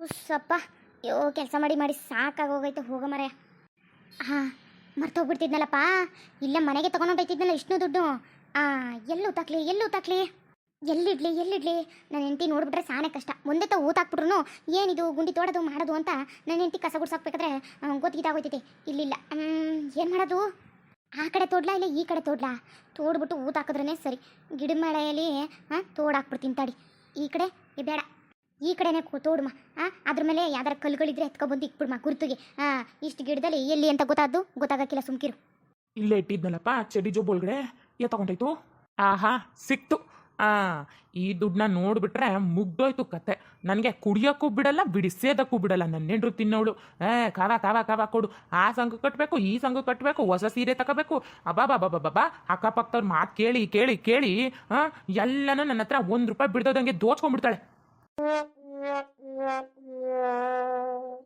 ಉಸ್ಸಪ್ಪ, ಯೋ, ಕೆಲಸ ಮಾಡಿ ಮಾಡಿ ಸಾಕಾಗೋಗೈತೆ ಹೋಗ ಮರೆ ಹಾಂ, ಮರ್ತೋಗ್ಬಿಡ್ತಿದ್ನಲ್ಲಪ್ಪ. ಇಲ್ಲ, ಮನೆಗೆ ತೊಗೊಂಡೋಗ್ತಿದ್ನಲ್ಲ ಇಷ್ಟು ದುಡ್ಡು. ಆ, ಎಲ್ಲೂ ತಾಕ್ಲಿ ಎಲ್ಲೂ ತಾಕ್ಲಿ ಎಲ್ಲಿಡ್ಲಿ ಎಲ್ಲಿಡ್ಲಿ? ನನ್ನ ಹೆಂಡತಿ ನೋಡ್ಬಿಟ್ರೆ ಸಾನೆ ಕಷ್ಟ. ಮುಂದೆ ತ ಊತಾಕ್ಬಿಟ್ರು ಏನಿದು, ಗುಂಡಿ ತೋಡೋದು, ಮಾಡೋದು ಅಂತ ನನ್ನ ಹೆಂಡತಿ ಕಸ ಗುಡ್ಸಾಕ್ಬೇಕಾದ್ರೆ ಗೊತ್ತಿದ್ದಾಗೋಯ್ತೈತೆ ಇಲ್ಲಿಲ್ಲ. ಏನು ಮಾಡೋದು? ಆ ಕಡೆ ತೋಡ್ಲಾ ಇಲ್ಲ ಈ ಕಡೆ ತೋಡ್ಲಾ? ತೋಡ್ಬಿಟ್ಟು ಊತಾಕಿದ್ರೇ ಸರಿ. ಗಿಡ ಮೇಳೆಯಲ್ಲಿ ಹಾಂ ತೋಡಾಕ್ಬಿಡ್ತೀನಿ ತಾಡಿ. ಈ ಕಡೆ ಬೇಡ. ಈ ಕಡೆನೇ ಕೂ ತೋಡುಮ ಹಾಂ ಅದ್ರ ಮೇಲೆ ಯಾವ್ದಾರ ಕಲ್ಲುಗಳಿದ್ರೆ ಎತ್ಕೊಬಂದು ಇಕ್ಬಿಡ್ಮ ಗುರುತಿಗೆ. ಹಾಂ ಇಷ್ಟು ಗಿಡದಲ್ಲಿ ಎಲ್ಲಿ ಅಂತ ಗೊತ್ತಾದ್ದು? ಗೊತ್ತಾಗಕ್ಕಿಲ್ಲ, ಸುಮ್ಕಿರು. ಇಲ್ಲೇ ಇಟ್ಟಿದ್ನಲ್ಲಪ್ಪ, ಚಡಿ ಜೋಬ್ ಒಳಗಡೆ. ಎ ತಗೊಂಡಾಯ್ತು? ಆಹಾ, ಸಿಕ್ತು. ಆ, ಈ ದುಡ್ಡನ್ನ ನೋಡ್ಬಿಟ್ರೆ ಮುಗ್ದೋಯ್ತು ಕತೆ. ನನಗೆ ಕುಡಿಯೋಕ್ಕೂ ಬಿಡಲ್ಲ ಬಿಡಿಸೇದಕ್ಕೂ ಬಿಡಲ್ಲ. ನನ್ನ ನೆಂಡ್ರು ತಿನ್ನೋಳು. ಏ, ಕಾವ ಕಾವ ಕಾವ ಕೊಡು. ಆ ಸಂಘ ಕಟ್ಟಬೇಕು ಈ ಸಂಘ ಕಟ್ಟಬೇಕು ಹೊಸ ಸೀರೆ ತಗೋಬೇಕು. ಬಾ ಅಕ್ಕಪಕ್ಕದವ್ರ ಮಾತು ಕೇಳಿ ಕೇಳಿ ಕೇಳಿ, ಆ, ಎಲ್ಲನೂ ನನ್ನ ಹತ್ರ ಒಂದು ರೂಪಾಯಿ ಬಿಡ್ದೋದಂಗೆ ದೋಚ್ಕೊಂಡ್ಬಿಡ್ತಾಳೆ.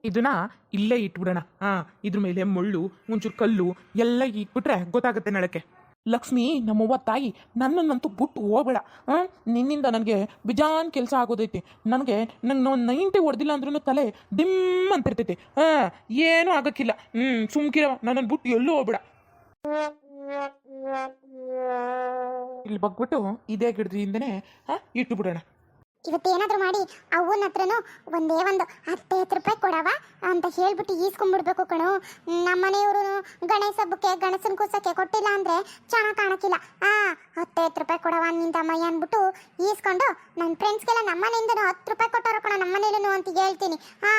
ಇದನ್ನ ಇಲ್ಲೇ ಇಟ್ಬಿಡೋಣ. ಹಾ, ಇದ್ರ ಮೇಲೆ ಮುಳ್ಳು ಒಂಚೂರು ಕಲ್ಲು ಎಲ್ಲ ಇಟ್ಬಿಟ್ರೆ ಗೊತ್ತಾಗುತ್ತೆ ನಳಕ್ಕೆ ಲಕ್ಷ್ಮಿ, ನಮ್ಮವ್ವ ತಾಯಿ ನನ್ನನ್ನಂತೂ ಬಿಟ್ಟು ಹೋಗ್ಬೇಡ. ಹ್ಮ್ ನಿನ್ನಿಂದ ನನಗೆ ಬಿಜಾನ್ ಕೆಲಸ ಆಗೋದೈತಿ. ನನಗೆ ನಂಗೆ ಒಂದು ನೈಂಟಿ ಹೊಡೆದಿಲ್ಲ ಅಂದ್ರೂ ತಲೆ ದಿಮ್ಮ ಅಂತ ಇರ್ತೈತಿ ಹಾ, ಏನೂ ಆಗಕ್ಕಿಲ್ಲ. ಹ್ಮ್ ಸುಮ್ಕಿರವ ನನ್ನನ್ನು ಬಿಟ್ಟು ಎಲ್ಲೂ ಹೋಗ್ಬೇಡ. ಇಲ್ಲಿ ಬಗ್ಬಿಟ್ಟು ಇದೇ ಗಿಡದಿಂದನೇ ಹಾ ಇಟ್ಟು ಬಿಡೋಣ ಇವತ್ತೇನಾದ್ರೂ ಮಾಡಿ ಅವನ ಹತ್ರನೂ ಒಂದೇ ಒಂದು ಹತ್ತು ಹತ್ತು ರೂಪಾಯಿ ಕೊಡವ ಅಂತ ಹೇಳ್ಬಿಟ್ಟು ಈಸ್ಕೊಂಡ್ಬಿಡ್ಬೇಕು ಕಣು. ನಮ್ಮನೆಯವರು ಗಣೇಶ ಹಬ್ಬಕ್ಕೆ ಗಣಸನ ಕೂಸಕ್ಕೆ ಕೊಟ್ಟಿಲ್ಲ ಅಂದ್ರೆ ಚೆನ್ನಾಗಿ ಕಾಣಕ್ಕಿಲ್ಲ ಆ ಹತ್ತು ಹತ್ತು ರೂಪಾಯಿ ಕೊಡವ ನಿಂದ ಅಮ್ಮಯ್ಯ ಅಂದ್ಬಿಟ್ಟು ಈಸ್ಕೊಂಡು ನನ್ನ ಫ್ರೆಂಡ್ಸ್ಗೆಲ್ಲ ನಮ್ಮನೆಯಿಂದನೂ ಹತ್ತು ರೂಪಾಯಿ ಕೊಟ್ಟವ್ರು ಕಣ ನಮ್ಮನೇಲೂ ಅಂತ ಹೇಳ್ತೀನಿ. ಹಾ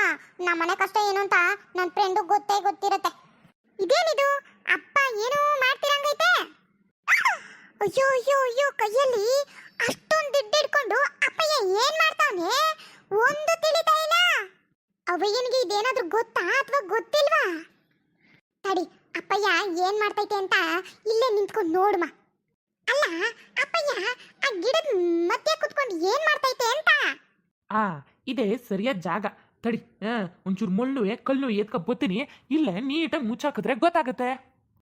ನಮ್ಮನೆ ಕಷ್ಟ ಏನು ಅಂತ ನನ್ನ ಫ್ರೆಂಡು ಗೊತ್ತೇ ಗೊತ್ತಿರತ್ತೆ. ಇದೇನಿದು? ಅಪ್ಪ ಏನೋ ಮಾಡ್ತಿರಂಗೈತೆ. ಅಯ್ಯೋ ಅಯ್ಯೋ ಅಯ್ಯೋ, ಕೈಯಲ್ಲಿ ಅಷ್ಟೊಂದು ದುಡ್ಡು ಹಿಡ್ಕೊಂಡು ಅಪ್ಪಯ್ಯ ಏನ್ ಮಾಡ್ತಾವನೆ? ಒಂದು ತಿಳಿತಾ ಇಲ್ಲ. ಅವಯ್ಯನಿಗೆ ಇದೇನಾದ್ರೂ ಗೊತ್ತಾ ಅಥವಾ ಗೊತ್ತಿಲ್ವಾ? ತಡಿ, ಅಪ್ಪಯ್ಯ ಏನ್ ಮಾಡ್ತೈತೆ ಅಂತ ಇಲ್ಲೇ ನಿಂತ್ಕೊಂಡು ನೋಡ್ಮ. ಅಲ್ಲ, ಅಪ್ಪಯ್ಯ, ಆ ಗಿಡದ ಮಧ್ಯೆ ಕುತ್ಕೊಂಡು ಏನ್ ಮಾಡ್ತೈತೆ ಅಂತ? ಆ, ಇದೇ ಸರಿಯಾದ ಜಾಗ. ತಡಿ ಒಂಚೂರು ಮುಳ್ಳು ಕಲ್ಲು ಎತ್ಕೊ ಬತ್ತೀನಿ ಇಲ್ಲೇ ನೀಟಾಗಿ ಮುಚ್ಚಾಕಿದ್ರೆ ಗೊತ್ತಾಗುತ್ತೆ.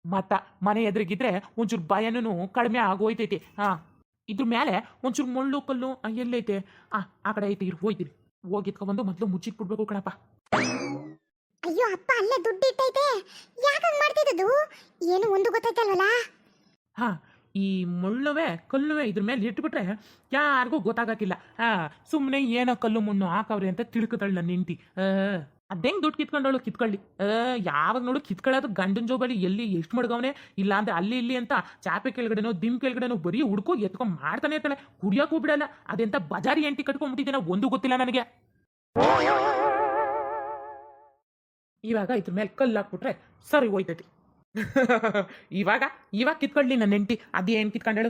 ಮತ್ತ ಮನೆ ಎದುರಿಗಿದ್ರೆ ಒಂಚೂರು ಭಯನೂ ಕಡಿಮೆ ಆಗೋಯ್ತೈತಿ. ಹಾ ಇದ್ರ ಮೇಲೆ ಒಂಚೂರು ಮುಳ್ಳು ಕಲ್ಲು ಎಲ್ಲೈತೆ ಆ ಆ ಕಡೆ ಐತೆ ಇರು ಹೋಯ್ತೀನಿ ಹೋಗಿ ಎತ್ಕೊಂಡ್ಬಂದು ಮೊದಲು ಮುಚ್ಚಿಟ್ಬಿಡ್ಬೇಕು ಕಣಪ್ಪ. ಅಯ್ಯೋ ಅಪ್ಪ ಅಲ್ಲೇ ದುಡ್ಡು ಇಟ್ಟೈತೆ. ಯಾಕೆ ಮಾಡ್ತಿದ್ದು ಏನು ಒಂದು ಗೊತ್ತಾಯ್ತಲ್ವಲ್ಲ? ಹಾ ಈ ಮುಳ್ಳುವೆ ಕಲ್ಲುವೆ ಇದ್ರ ಮೇಲೆ ಇಟ್ಬಿಟ್ರೆ ಯಾರಿಗೂ ಗೊತ್ತಾಗಕ್ಕಿಲ್ಲ. ಹಾ ಸುಮ್ಮನೆ ಏನೋ ಕಲ್ಲು ಮುಣ್ಣು ಹಾಕವ್ರೆ ಅಂತ ತಿಳ್ಕೊತಾಳೆ ನನ್ನ ಹೆಂಡತಿ. ಅದೇಂಗ್ ದುಡ್ಡು ಕಿತ್ಕೊಂಡವಳು? ಕಿತ್ಕೊಳ್ಳಿ. ಯಾವಾಗ ನೋಡು ಕಿತ್ಕೊಳ್ಳೋದು ಗಂಡನ ಜೋಬಳಿ ಎಲ್ಲಿ ಎಷ್ಟು ಮಡ್ಗವನೆ? ಇಲ್ಲ ಅಂದ್ರೆ ಅಲ್ಲಿ ಇಲ್ಲಿ ಅಂತ ಚಾಪೆ ಕೆಳಗಡೆನೋ ದಿಮ್ ಕೆಳಗಡೆನೋ ಬರೀ ಹುಡ್ಕೋ ಎತ್ಕೊಂಡ್ ಮಾಡ್ತಾನೆ ಇರ್ತಾಳೆ. ಕುಡಿಯೋಕ್ಕೂ ಬಿಡಲ್ಲ ಅದೆಂತ ಬಜಾರಿ ಎಂಟಿ ಕಟ್ಕೊಂಡ್ಬಿಟ್ಟಿದ್ದೇನೆ ಒಂದು ಗೊತ್ತಿಲ್ಲ ನನಗೆ. ಇವಾಗ ಇದ್ರ ಮೇಲೆ ಕಲ್ಲು ಹಾಕ್ಬಿಟ್ರೆ ಸರಿ ಹೋಯ್ತೈತಿ. ಇವಾಗ ಇವಾಗ ಕಿತ್ಕೊಳ್ಳಿ ನನ್ನ ಹೆಂಡತಿ. ಅದೇನು ಕಿತ್ಕೊಂಡೇಳು?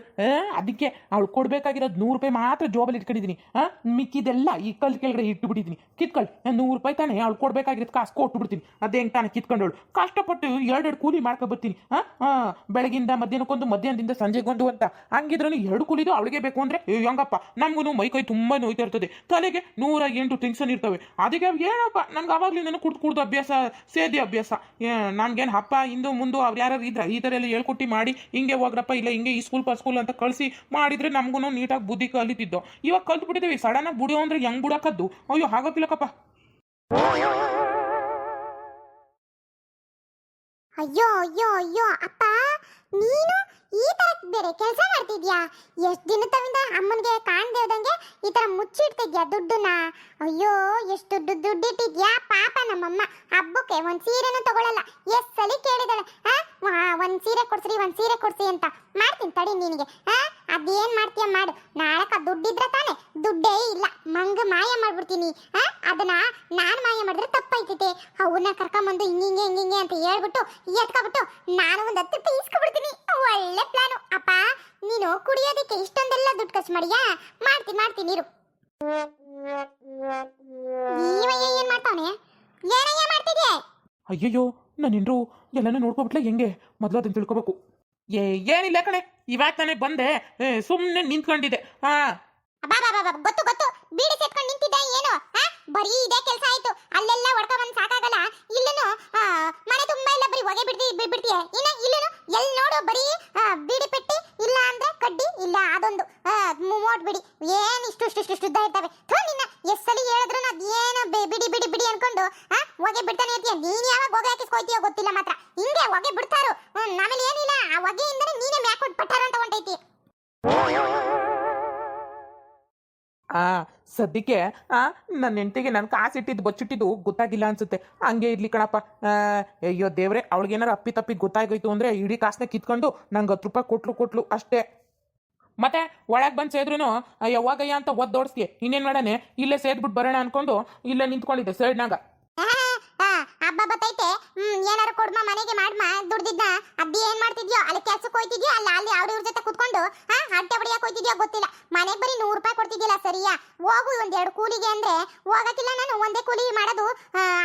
ಅದಕ್ಕೆ ಅವಳು ಕೊಡ್ಬೇಕಾಗಿರೋದು ನೂರು ರೂಪಾಯಿ ಮಾತ್ರ ಜೋಬಲ್ಲಿ ಇಟ್ಕೊಂಡಿದ್ದೀನಿ ಹಾಂ ಮಿಕ್ಕಿದೆಲ್ಲ ಈ ಕಲ್ ಕೆಳಗಡೆ ಇಟ್ಟುಬಿಟ್ಟಿದ್ದೀನಿ ಕಿತ್ಕೊಳ್ಳಿ ನೂರು ರೂಪಾಯಿ ತಾನೇ, ಅವಳು ಕೊಡಬೇಕಾಗಿರೋದು ಕಾಸು ಕೊಟ್ಟು ಬಿಡ್ತೀನಿ ಅದೇ ಹೆಂಗೆ ತಾನೇ ಕಿತ್ಕೊಂಡೇಳು ಕಷ್ಟಪಟ್ಟು ಎರಡೆರಡು ಕೂಲಿ ಮಾಡ್ಕೊಬರ್ತೀನಿ ಹಾಂ ಹಾಂ ಬೆಳಗಿಂದ ಮಧ್ಯಾಹ್ನಕ್ಕೊಂದು, ಮಧ್ಯಾಹ್ನದಿಂದ ಸಂಜೆಗೊಂದು ಅಂತ. ಹಂಗಿದ್ರೂ ಎರಡು ಕೂಲಿದು ಅವಳಿಗೆ ಬೇಕು ಅಂದರೆ ಹೆಂಗಪ್ಪ? ನಮಗೂ ಮೈ ಕೈ ತುಂಬ ನೋಯ್ತಾ ಇರ್ತದೆ. ತಲೆಗೆ ನೂರ ಎಂಟು ಟೆನ್ಷನ್ ಇರ್ತವೆ. ಅದಕ್ಕೆ ಏನಪ್ಪ? ನನಗೆ ನಾನು ಕುಡ್ದು ಕುಡ್ದು ಅಭ್ಯಾಸ, ಸೇದಿ ಅಭ್ಯಾಸ. ನನಗೇನು ಹಪ್ಪ ಇಂದು ಮುಂದು ಅವ್ರು ಯಾರು ಇದ್ರ, ಈ ಥರ ಎಲ್ಲ ಹೇಳ್ಕೊಟ್ಟು ಮಾಡಿ ಹಿಂಗೆ ಹೋಗ್ರಪ್ಪ, ಇಲ್ಲ ಹಿಂಗೆ ಈ ಸ್ಕೂಲ್ ಪರ್ ಸ್ಕೂಲ್ ಅಂತ ಕಳಿಸಿ ಮಾಡಿದ್ರೆ ನಮಗೂ ನೀಟಾಗಿ ಬುದ್ಧಿ ಕಲಿತಿದ್ದೋ. ಇವಾಗ ಕಲ್ತು ಬಿಟ್ಟಿದ್ದೀವಿ ಸಡನ್ನಾಗಿ ಬುಡಿಯೋ ಅಂದರೆ ಹೆಂಗ್ ಬಿಡಕ್ಕದ್ದು ಅಯ್ಯೋ ಹಾಗೋಕ್ಕಿಲ್ಲಕ್ಕಪ್ಪ ಅಯ್ಯೋ ಅಯ್ಯೋ ಅಯ್ಯೋ, ಅಪ್ಪ, ನೀನು ಈ ತರ ಬೇರೆ ಕೆಲಸ ಮಾಡ್ತಿದ್ಯಾ? ಎಷ್ಟು ದಿನ ತವಿಂದ ಅಮ್ಮನಿಗೆ ಕಾಣ್ದೇ ಹೋದಂಗೆ ಈ ತರ ಮುಚ್ಚಿಡ್ತಿದ್ಯಾ ದುಡ್ಡನ್ನ? ಅಯ್ಯೋ, ಎಷ್ಟು ದುಡ್ಡು ದುಡ್ಡಿಟ್ಟಿದ್ಯಾ? ಪಾಪ ನಮ್ಮಮ್ಮ, ಹಬ್ಬಕ್ಕೆ ಒಂದ್ ಸೀರೆನೂ ತಗೊಳಲ್ಲ. ಎಷ್ಟ್ ಸಲಿ ಕೇಳಿದಾಳೆ, ಹಾ? ಒಂದ್ ಸೀರೆ ಕೊಡ್ಸ್ರಿ, ಒಂದ್ ಸೀರೆ ಕೊಡ್ಸಿ ಅಂತ. ಮಾಡ್ತೀನಿ ತಡಿ ನಿನಗೆ ಆ ಅದೇನ್ ಮಾಡ್ತೀಯ ಮಾಡು. ನಾಳಕ ದುಡ್ಡಿದ್ರೆ ತಾನೆ. ದುಡ್ಡೇ ಇಲ್ಲ. ಮಂಗ ಮಾಯ ಮಾಡ್ಬಿಡ್ತೀನಿ. ಅದನ್ನ ನಾನು ಮಾಯ ಮಾಡಿದ್ರೆ ತಪ್ಪಾಯ್ತೈತೆ ಅವನ್ನ ಕರ್ಕೊಂಬಂದು ಹಿಂಗಿಂಗೆ ಹಿಂಗಿಂಗೆ ಅಂತ ಹೇಳ್ಬಿಟ್ಟು ಎತ್ಕೊಬಿಟ್ಟು ನಾನು ಒಂದ್ ಹತ್ತು ರೂಪಾಯಿ ಒಳ್ಳೆ ಪ್ಲಾನು ಅಪ್ಪ, ನೀನು ಕುಡಿಯೋದಕ್ಕೆ ಇಷ್ಟೊಂದೆಲ್ಲ ದುಡ್ಡು ಖರ್ಚು ಮಾಡಿಯಾ? ಮಾಡ್ತೀನಿ ಮಾಡ್ತೀನಿ ಇರು ಏನ್ ಮಾಡ್ತಾವನೆ? ಏನಯ್ಯ ಮಾಡ್ತಿದ್ಯಾ? ಅಯ್ಯಯ್ಯೋ ನನ್ನ ಹೆಂಡ್ರು ಎಲ್ಲನೂ ನೋಡ್ಕೊಬಿಟ್ಲೆ ಹೆಂಗೆ? ಮೊದಲು ಅದನ್ನ ತಿಳ್ಕೊಬೇಕು. ಏ, ಏನಿಲ್ಲ ಕಣೆ. ಇವಾಗ ತಾನೇ ಬಂದೆ. ಸುಮ್ಮನೆ ನಿಂತ್ಕೊಂಡಿದ್ದೆ. ಹಾ ಗೊತ್ತು ಗೊತ್ತು. ಬೀಡಿ ಸೇತ್ಕೊಂಡು ನಿಂತಿದ್ದೆ ಏನು? ಬರೀ ಇದೇ ಕೆಲಸ ಆಯ್ತು. ಅಲ್ಲೆಲ್ಲ ಹೊಡ್ಕ ಬಂದ್ ಸಾಕಾಗಲ್ಲ. ಇಲ್ಲನು ಮನೆ ತುಂಬಾ ಇಲ್ಲ ಬರೀ ಹೊಗೆ ಬಿಡ್ತಿ ಬಿಡ್ಬಿಡ್ತೀಯ ಇನ್ನ ಇಲ್ಲನು ಎಲ್ಲಿ ನೋಡು ಬರೀ ಬೀಡಿ ಪೆಟ್ಟಿ ಇಲ್ಲ ಅಂದ್ರೆ ಕಡ್ಡಿ ಇಲ್ಲ ಅದೊಂದು. ಆ, ಮು- ಬಿಡಿ. ಏನ್ ಇಷ್ಟು ಇಷ್ಟು ಇಷ್ಟು ಇಷ್ಟು ಉದ್ದ ಥೋ ನಿನ್ನ ಎಷ್ಟ್ ಸಲ ಹೇಳಿದ್ರು ಅದೇನು ಬಿಡಿ ಬಿಡಿ ಬಿಡಿ ಅನ್ಕೊಂಡು ಹೊಗೆ ಬಿಡ್ತಾನೆ ಇರ್ತೀಯ? ನೀನ್ ಯಾವಾಗ ಹೊಗೆ ಹಾಕಿಸ್ಕೊಯ್ತೀಯೋ ಗೊತ್ತಿಲ್ಲ ಮಾತ್ರ. ಹಿಂಗೆ ಹೊಗೆ ಬಿಡ್ತಾರು. ಆಮೇಲೆ ಏನಿಲ್ಲ. ಆ ಮ್ಯಾಕ್ ಆ ಸದ್ಯಕ್ಕೆ ಆ ನನ್ನ ಹೆಂಡತಿಗೆ ನಾನು ಕಾಸಿಟ್ಟಿದ್ದು ಬಚ್ಚಿಟ್ಟಿದ್ದು ಗೊತ್ತಾಗಿಲ್ಲ ಅನ್ಸುತ್ತೆ. ಹಂಗೆ ಇರ್ಲಿ ಕಣಪ್ಪ. ಆ, ಅಯ್ಯೋ ದೇವ್ರೆ ಅವಳಿಗೇನಾರು ಅಪ್ಪಿ ತಪ್ಪಿ ಗೊತ್ತಾಗೋಯ್ತು ಅಂದ್ರೆ ಇಡೀ ಕಾಸನ್ನ ಕಿತ್ಕೊಂಡು ನಂಗೆ ಹತ್ತು ರೂಪಾಯಿ ಕೊಟ್ಲು ಕೊಟ್ಲು ಅಷ್ಟೇ. ಮತ್ತೆ ಒಳಗೆ ಬಂದು ಸೇದ್ರೂ ಯಾವಾಗಯ್ಯ ಅಂತ ಒದ್ದೋಡಿಸ್ತೀಯ ಇನ್ನೇನು ಮಾಡಾನೆ? ಇಲ್ಲೇ ಸೇದ್ಬಿಟ್ಟು ಬರೋಣ ಅನ್ಕೊಂಡು ಇಲ್ಲೇ ನಿಂತ್ಕೊಂಡಿದ್ದೆ ಸೈಡ್ನಾಗ. ಬತ್ತೈತೆ ಹ್ಮ್, ಏನಾರು ಕೊಡ್ಮ, ಮನೆಗೆ ಮಾಡ್ಮ, ದುಡ್ದಿದ್ನ? ಅದ್ದಿ ಏನ್ ಮಾಡ್ತಿದ್ಯೋ? ಅಲ್ಲಿ ಕೆಲ್ಸಕ್ಕೆ ಹೋಯ್ತಿದ್ಯೋ? ಅಲ್ಲ, ಅಲ್ಲಿ ಅವ್ರ ಇವ್ರ ಜೊತೆ ಕುತ್ಕೊಂಡು, ಹಾ ಹಟ್ಟೆ ಹೊಡಿಯಕ್ ಹೋಯ್ತಿದ್ಯೋ ಗೊತ್ತಿಲ್ಲ. ಮನೆಗೆ ಬರೀ ನೂರು ರೂಪಾಯಿ ಕೊಡ್ತಿದ್ದಿಲ್ಲ ಸರಿಯಾ? ಹೋಗು ಒಂದೆರಡು ಕೂಲಿಗೆ ಅಂದ್ರೆ, ಹೋಗಕ್ಕಿಲ್ಲ ನಾನು, ಒಂದೇ ಕೂಲಿ ಮಾಡೋದು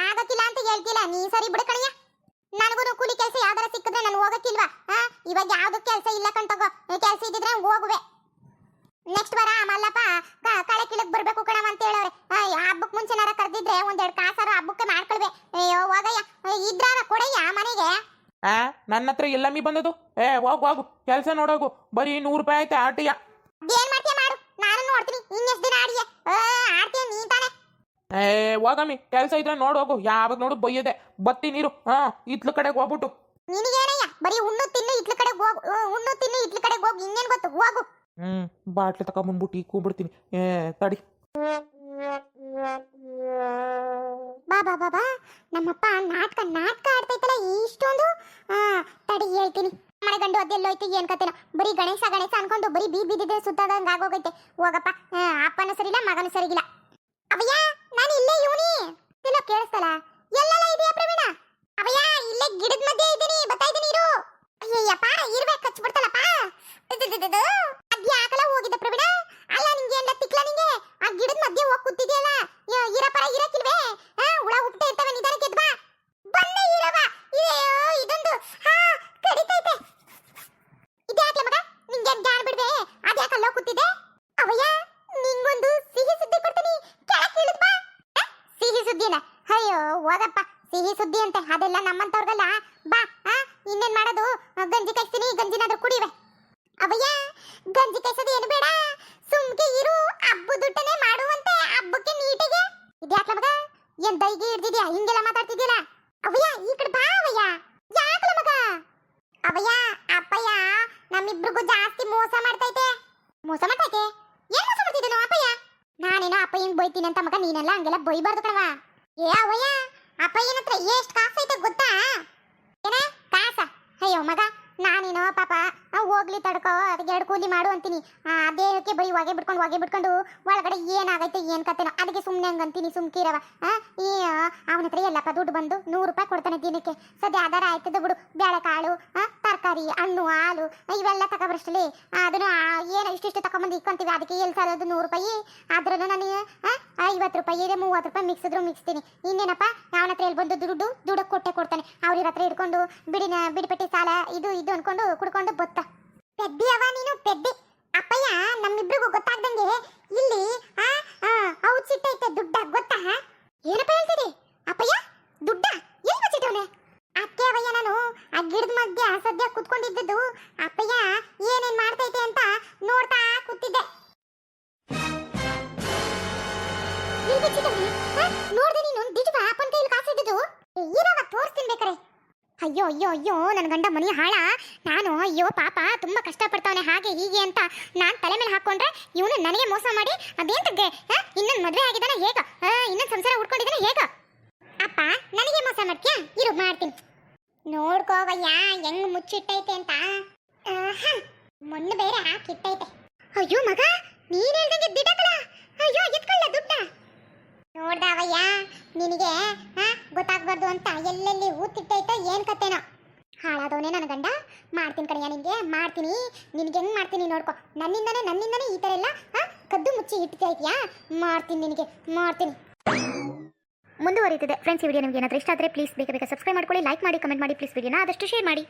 ಆಗಕ್ಕಿಲ್ಲ ಅಂತ ಹೇಳ್ತಿಲ್ಲ. ನೀ ಸರಿ ಬಿಡು ಕಣಯ್ಯ. ನನಗೂ ಕೂಲಿ ಕೆಲಸ ಯಾವ್ದಾರ ಸಿಕ್ಕಿದ್ರೆ ನಾನು ಹೋಗಕ್ಕಿಲ್ವಾ? ಹಾ, ಇವಾಗ ಯಾವ್ದು ಕೆಲಸ ಇಲ್ಲ ಕಣ್ತಗೋ ಕೆಲಸ ಇದ್ದಿದ್ರೆ ಹೋಗುವೆ. ನೆಕ್ಸ್ಟ್ ವಾರ ಮಲ್ಲಪ್ಪ ಕಳೆ ಕಿಳಕ್ ಬರ್ಬೇಕು ಕಣವ ಅಂತ ಹೇಳವ್ರೆ. ಹಬ್ಬಕ್ ಮುಂಚೆನಾರ ಕರೆದಿದ್ರೆ ಒಂದೆರಡು ಕಾಸಾರ ಹಬ್ಬಕ್ಕೆ ಮಾಡ್ಕೊಳ್ವೆ. ಅಯ್ಯೋ ಹೋಗಯ್ಯ. ಇದ್ರಾರ ಕೊಡಯ್ಯ ಮನೆಗೆ. ಆ ನನ್ನ ಹತ್ರ ಎಲ್ಲಮ್ಮಿ ಬಂದದು ಏ ಹೋಗು ಹೋಗು. ಕೆಲಸ ನೋಡೋಗು. ಬರೀ ನೂರು ರೂಪಾಯಿ ಆಯ್ತು ಆಟಿಯ ಏನ್ ಮಾಡ್ತೀಯ ಮಾಡು. ನಾನು ನೋಡ್ತೀನಿ. ಇನ್ನೆಷ್ಟು ದಿನ ಆಡಿಯ. ಆಡ್ತೀಯ ನೀ ತಾನೆ. ಏ ಹೋಗಮ್ಮಿ ಕೆಲಸ ಇದ್ರೆ ನೋಡೋಗು ಯಾವಾಗ ನೋಡು ಬೈಯದೆ ಬತ್ತಿ ನೀರು. ಹಾ ಇತ್ಲ ಕಡೆಗೆ ಹೋಗ್ಬಿಟ್ಟು. ನಿನಗೇನಯ್ಯ? ಬರೀ ಉಣ್ಣು ತಿನ್ನು ಇತ್ಲ ಕಡೆಗೆ ಹೋಗು. ಉಣ್ಣು ತಿನ್ನು ಇತ್ಲ ಕಡೆಗೆ ಹೋಗು. ಇನ್ನೇನ್ ಗೊತ್ತು? ಹೋಗು. ಹ್ಮ್ ಬಾಟ್ಲಿ ತಗೊಂಬಂದ್ಬಿಟ್ಟು ಈ ಕೂಬಿಡ್ತೀನಿ ಏ ತಡಿ. ಬಾ ಬಾ ನಮ್ಮಪ್ಪ ನಾಟಕ ನಾಟಕ ಆಡ್ತೈತಲ್ಲ ಇಷ್ಟೊಂದು. ಆ ತಡಿ ಹೇಳ್ತೀನಿ. ಮನೆ ಗಂಡು ಅದೆಲ್ಲೋಯ್ತು ಏನ್ ಕತೆನೋ ಬರೀ ಗಣೇಶ ಗಣೇಶ ಅನ್ಕೊಂಡು ಬರೀ ಬೀದ್ ಬಿದ್ದಿದ್ರೆ ಸುತ್ತದಂಗ ಆಗೋಗೈತೆ. ಹೋಗಪ್ಪ. ಆ, ಅಪ್ಪನೂ ಸರಿಲ್ಲ ಮಗನೂ ಸರಿಗಿಲ್ಲ ಅವಯ್ಯ ನಾನು ಇಲ್ಲೇ ಇವನಿ. ಇಲ್ಲ ಕೇಳಿಸ್ತಲ್ಲ ಎಲ್ಲೆಲ್ಲ ಇದೆಯಾ ಪ್ರವೀಣ? ಅವಯ್ಯ ಇಲ್ಲೇ ಗಿಡದ ಮಧ್ಯೆ ಇದ್ದೀನಿ ಬತ್ತಾ ಇದ್ದೀನಿ ಇರು. ಅಯ್ಯಯ್ಯಪ್ಪ ಇರ್ಬೇಕು ಹಚ್ಬಿಡ್ತಲ್ಲಪ್ಪ ಆಕಲ ಹೋಗಿದ್ದೆ ಪ್ರವೀಣ? ಅಲ್ಲ ನಿಂಗೆ ಎಲ್ಲ ತಿಕ್ಲ ನಿಂಗೆ? ಆ ಗಿಡದ ಮಧ್ಯೆ ಹೋಗಿ ಕೂತಿದ್ಯಲ್ಲ? ಇರಪರ ಇರಕ್ಕಿಲ್ವೇ ಆ, ಹುಳ ಹುಟ್ಟೆ ಇರ್ತವೆ ನಿಧಾನಕ್ಕೆ ಎದ್ದು ಬಾ. ಬಂದೆ ಇರವ. ಅಯ್ಯೋ ಇದೊಂದು. ಹಾ ಕಡಿತೈತೆ. ಇದ್ಯಾಕೆ ಮಗ? ನಿಂಗೆ ಜಾಣ ಬಿಡ್ವೆ ಅದ್ಯಾಕಲ್ಲ ಕೂತಿದ್ದೆ? ಅವಯ್ಯ ನಿಂಗೊಂದು ಸಿಹಿ ಸುದ್ದಿ ಕೊಡ್ತೀನಿ. ಕೆಳಕ್ಕೆ ಇಳಿದ್ ಬಾ. ಸಿಹಿ ಸುದ್ದಿನ? ಅಯ್ಯೋ ಹೋಗಪ್ಪ. ಸಿಹಿ ಸುದ್ದಿ ಅಂತೆ. ಅದೆಲ್ಲ ನಮ್ಮಂತವ್ರಿಗಲ್ಲ ಬಾ ಆ ಇನ್ನೇನ್ ಮಾಡೋದು ಆ, ಗಂಜಿ ಕಾಯ್ತೀನಿ ಗಂಜಿನಾದ್ರೂ ಕುಡಿವೆ ಅವಯ್ಯ ಗಂಜಿ ಕಾಯ್ಸೋದು ಏನು ಬೇಡ ಸುಮ್ಕೆ ಇರು ಹಬ್ಬದುಟ್ಟನೆ ಮಾಡುವಂತೆ ಹಬ್ಬಕ್ಕೆ ನೀಟಿಗೆ ಇದ್ಯಾಕ್ಲ ಮಗ ದೈಗೆ ಹಿಡ್ದಿದ್ಯಾ ಹಿಂಗೆಲ್ಲ ಮಾತಾಡ್ತಿದ್ಯಲ್ಲ? ಅವಯ್ಯ ಈ ಕಡೆ ಬಾ ಅವಯ್ಯ ಯಾಕಲ ಮಗ? ಅವಯ್ಯ ಅಪ್ಪಯ್ಯ, ನಮ್ಮಿಬ್ರಿಗೂ ಜಾಸ್ತಿ ಮೋಸ ಮಾಡ್ತೈತೆ. ಮೋಸ ಮಾಡ್ತೈತೆ? ಏನ್ ಮೋಸ ಮಾಡ್ತಿದ್ದನು ಅಪ್ಪಯ್ಯ? ನಾನೇನೋ ಅಪ್ಪಯ್ಯಂಗ್ ಬೈತೀನಿ ಅಂತ ಮಗ ನೀನೆಲ್ಲ ಹಂಗೆಲ್ಲ ಬೈಬಾರ್ದು ಕಣವ ಏ ಅವಯ್ಯ ಅಪ್ಪಯ್ಯನ ಹತ್ರ ಎಷ್ಟ್ ಕಾಸೈತೆ ಗೊತ್ತಾ? ಏನ, ಕಾಸ? ಅಯ್ಯೋ ಮಗ, ನಾನೇನೋ ಪಾಪ ಹೋಗ್ಲಿ ತಡ್ಕೋ ಅದಕ್ಕೆ ಎರಡು ಕೂಲಿ ಮಾಡು ಅಂತೀನಿ. ಆ, ದೇಹಕ್ಕೆ ಬರೀ ಹೊಗೆ ಬಿಟ್ಕೊಂಡು ಹೊಗೆ ಬಿಟ್ಕೊಂಡು ಒಳಗಡೆ ಏನಾಗೈತೆ ಏನ್ ಕತೆನೋ. ಅದಕ್ಕೆ ಸುಮ್ಮನೆ ಹಂಗೆ ಅಂತೀನಿ ಸುಮ್ಕಿರವ ಈ ಅವನ ಹತ್ರ ಎಲ್ಲಪ್ಪ ದುಡ್ಡು ಬಂದು ನೂರು ರೂಪಾಯಿ ಕೊಡ್ತಾನೆ ದಿನಕ್ಕೆ. ಸದ್ಯ ಆಧಾರ ಆಯ್ತದ ಬಿಡು. ಬೇಳೆಕಾಳು ತರಕಾರಿ ಹಣ್ಣು ಹಾಲು ಇವೆಲ್ಲ ತಗೊಬರಷ್ಟಲ್ಲಿ ಅದನ್ನು ಏನು ಇಷ್ಟಿಷ್ಟು ತಗೊಂಬಂದು ಇಕ್ಕೊಂತೀವಿ. ಅದಕ್ಕೆ ಎಲ್ಲಿ ಸರೋದು ನೂರು ರೂಪಾಯಿ. ಆದ್ರೂ ನಾನು ಐವತ್ತು ರೂಪಾಯಿ ಇದೆ ಮೂವತ್ತು ರೂಪಾಯಿ ಮಿಕ್ಸಿದ್ರು ಮಿಕ್ಸ್ತೀನಿ. ಇನ್ನೇನಪ್ಪ ಅವನ ಹತ್ರ ಎಲ್ಲಿ ಬಂದು ದುಡ್ಡು ದುಡ್ಡು ಕೊಟ್ಟೆ ಕೊಡ್ತಾನೆ. ಅವ್ರ ಹತ್ರ ಹಿಡ್ಕೊಂಡು ಬಿಡಿನ ಬಿಡಿಪಟ್ಟಿ ಸಾಲ ಇದು ಇದು ಅನ್ಕೊಂಡು ಕುಡ್ಕೊಂಡು ಬತ್ತ. ಪೆದ್ದಿ ಅವ ನೀನು, ಪೆದ್ದಿ. ಅಪ್ಪಯ್ಯ, ನಮ್ಮಿಬ್ರಿಗೂ ಗೊತ್ತಾಗ್ದಂಗೆ ಇಲ್ಲಿ, ಆ ಔಟ್ ಸಿಟ್ಟೈತೆ ದುಡ್ಡ ಗೊತ್ತಾ? ಏನಪ್ಪ ಹೇಳ್ತೀರಿ? ಅಪ್ಪಯ್ಯ, ದುಡ್ಡ? ಎಲ್ಲಿ ಬಚ್ಚಿಟ್ಟವನೆ ಅಕ್ಕೆ ಅವಯ್ಯ ನಾನು ಆ ಗಿಡದ ಮಧ್ಯೆ ಸದ್ಯ ಕುತ್ಕೊಂಡಿದ್ದದ್ದು. ಅಪ್ಪಯ್ಯ, ಏನೇನ್ ಮಾಡ್ತೈತೆ ಅಂತ ನೋಡ್ತಾ ಕೂತಿದ್ದೆ. ನೋಡ್ದೆ ನೀನು ದಿಜ್ವ ಅಪ್ಪನ ಕೈಲಿ ಕಾಸಿದ್ದು ಏನವ ತೋರಿಸ್ತೀನಿ ಬೇಕಾರೆ. ಅಯ್ಯೋ ಅಯ್ಯೋ ಅಯ್ಯೋ ನನ್ನ ಗಂಡ ಮನೆ ಹಾಳ. ನಾನು, ಅಯ್ಯೋ, ಪಾಪ, ತುಂಬ ಕಷ್ಟಪಡ್ತಾವನೆ. ಹಾಗೆ, ಹೀಗೆ ಅಂತ ನಾನು ತಲೆ ಮೇಲೆ ಹಾಕೊಂಡ್ರೆ ಇವನು ನನಗೆ ಮೋಸ ಮಾಡಿ ಅದೇಂತಕ್ಕೆ ಇನ್ನೊಂದು ಮದುವೆ ಆಗಿದ್ದಾನೆ, ಹೇಗ? ಇನ್ನೊಂದು ಸಂಸಾರ ಉಟ್ಕೊಂಡಿದ್ದಾನೆ ಹೇಗ? ಅಪ್ಪ, ನನಗೆ ಮೋಸ ಮಾಡ್ತೀಯಾ? ಇರು, ಮಾಡ್ತೀನಿ. ನೋಡ್ಕೋವಯ್ಯ ಹೆಂಗ್ ಮುಚ್ಚಿಟ್ಟೈತೆ ಅಂತ. ಮಣ್ಣು ಬೇರೆ ಹಾಕಿಟ್ಟೈತೆ. ಅಯ್ಯೋ, ಮಗ, ನೀನ್ ಹೇಳ್ದಂಗೆ ದಿಡಕಲ ಅಯ್ಯೋ, ಎತ್ಕೊಳ್ಳ ದುಡ್ಡ. ನೋಡ್ದವಯ್ಯ ನಿನಗೆ ಗೊತ್ತಾಗ್ಬಾರ್ದು ಅಂತ ಎಲ್ಲೆಲ್ಲಿ ಊತಿಟ್ಟೈತೋ ಏನ್ ಕತೆನೋ. ಹಾಳಾದವನೇ ನನ್ನ ಗಂಡ. ಮಾಡ್ತೀನಿ ಕಡೆಯ ನಿನಗೆ, ಮಾಡ್ತೀನಿ. ನಿನಗೆ ಹೆಂಗ್ ಮಾಡ್ತೀನಿ ನೋಡ್ಕೊ. ನನ್ನಿಂದನೇ ನನ್ನಿಂದನೇ ಈ ತರ ಎಲ್ಲ ಕದ್ದು ಮುಚ್ಚಿ ಇಟ್ತೈತ್ಯಾ ಮಾಡ್ತೀನಿ ನಿನಗೆ, ಮಾಡ್ತೀನಿ. ಮುಂದುವರಿತಿದೆ ಫ್ರೆಂಡ್ಸ್ ಈ ವಿಡಿಯೋ ನಿಮಗೆ ಏನಾದರೂ ಇಷ್ಟ ಆದರೆ ಪ್ಲೀಸ್ ಬೇಗ ಬೇಗ ಸಬ್ಸ್ಕ್ರೈಬ್ ಮಾಡ್ಕೊಳ್ಳಿ ಲೈಕ್ ಮಾಡಿ ಕಮೆಂಟ್ ಮಾಡಿ ಪ್ಲೀಸ್ ವಿಡಿಯೋನ ಆದಷ್ಟು ಶೇರ್ ಮಾಡಿ.